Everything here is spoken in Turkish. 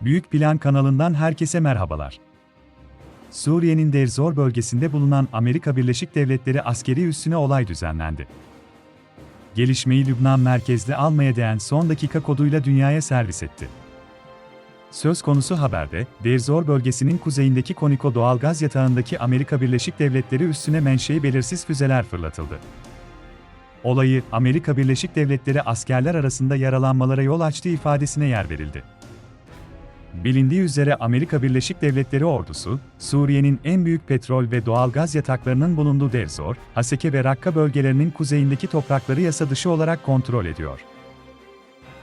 Büyük Plan kanalından herkese merhabalar. Suriye'nin Deir Zor bölgesinde bulunan Amerika Birleşik Devletleri askeri üssüne olay düzenlendi. Gelişmeyi Lübnan merkezli almaya değen son dakika koduyla dünyaya servis etti. Söz konusu haberde, Deir bölgesinin kuzeyindeki Koniko doğalgaz yatağındaki Amerika Birleşik Devletleri üssüne menşei belirsiz füzeler fırlatıldı. Olayı, Amerika Birleşik Devletleri askerler arasında yaralanmalara yol açtığı ifadesine yer verildi. Bilindiği üzere Amerika Birleşik Devletleri ordusu, Suriye'nin en büyük petrol ve doğalgaz yataklarının bulunduğu Derzor, Haseke ve Rakka bölgelerinin kuzeyindeki toprakları yasa dışı olarak kontrol ediyor.